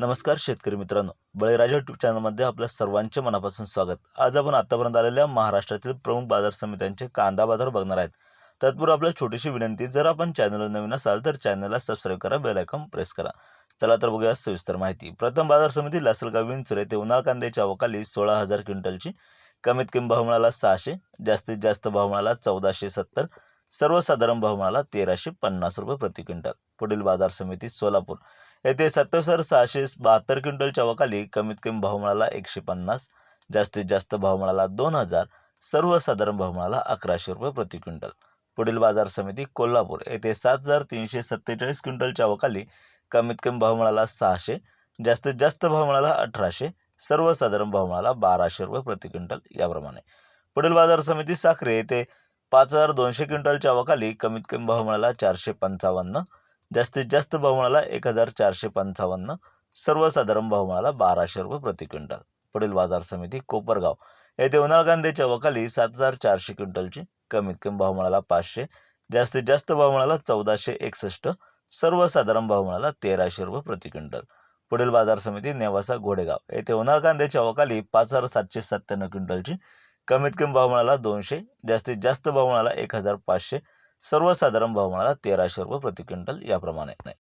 नमस्कार शेतकरी मित्रांनो. बळीराजा यूट्यूब चॅनलमध्ये आपल्या सर्वांचे मनापासून स्वागत. आज आपण आतापर्यंत आलेल्या महाराष्ट्रातील प्रमुख बाजार समित्यांचे कांदा बाजार बघणार आहेत. तत्पूर्वी आपल्या छोटीशी विनंती जर आपण चॅनलवर नवीन असाल तर चॅनलला सबस्क्राईब करा बेल आयकॉन प्रेस करा. चला तर बघूया सविस्तर माहिती. प्रथम बाजार समिती लासलगाव विंचुर येथे उन्हाळ कांद्याच्या अवकाली सोळा हजार क्विंटलची. कमीत कमी भाव मिळाला सहाशे जास्तीत जास्त भाव मिळाला चौदाशे सत्तर. सर्वसाधारण भाव मिळाला तेराशे पन्नास रुपये प्रति क्विंटल. पुढील बाजार समिती सोलापूर. येथे सत्तावीस हजार सहाशे बहात्तर क्विंटलच्या अवकाली कमीत कमी भाव मिळाला एकशे पन्नास. जास्तीत जास्त भाव मिळाला दोन हजार. सर्वसाधारण भाव मिळाला अकराशे रुपये प्रति क्विंटल. पुढील बाजार समिती कोल्हापूर. येथे सात हजार तीनशे सत्तेचाळीस क्विंटलच्या अवकाली कमीत कमी भाव मिळाला सहाशे. जास्तीत जास्त भाव मिळाला अठराशे. सर्वसाधारण भाव मिळाला बाराशे रुपये प्रति क्विंटल याप्रमाणे. पुढील बाजार समिती साखरे. येथे पाच हजार दोनशे क्विंटलच्या अवकाली कमीत कमी भाव मिळाला चारशे पंचावन्न. जास्तीत जास्त भाव मिळाला एक हजार चारशे पंचावन्न. सर्वसाधारण भाव मिळाला बाराशे रुपये प्रति क्विंटल. पुढील बाजार समिती कोपरगाव. येथे उन्हाळ कांद्याच्या वकाली सात हजार चारशे क्विंटलची कमीत कमी भाव मिळाला पाचशे. जास्तीत जास्त भाव मिळाला चौदाशे एकसष्ट. सर्वसाधारण भाव मिळाला तेराशे रुपये प्रति क्विंटल. पुढील बाजार समिती नेवासा घोडेगाव. येथे उन्हाळ कांद्याच्या वकाली पाच हजार सातशे सत्त्याण्णव क्विंटलची कमीत कमी भाव मिळाला दोनशे जास्तीत जास्त भाव मिळाला एक हजार पाचशे सर्वसाधारण भाव मिळाला तेराशे रुपये प्रति क्विंटल याप्रमाणे.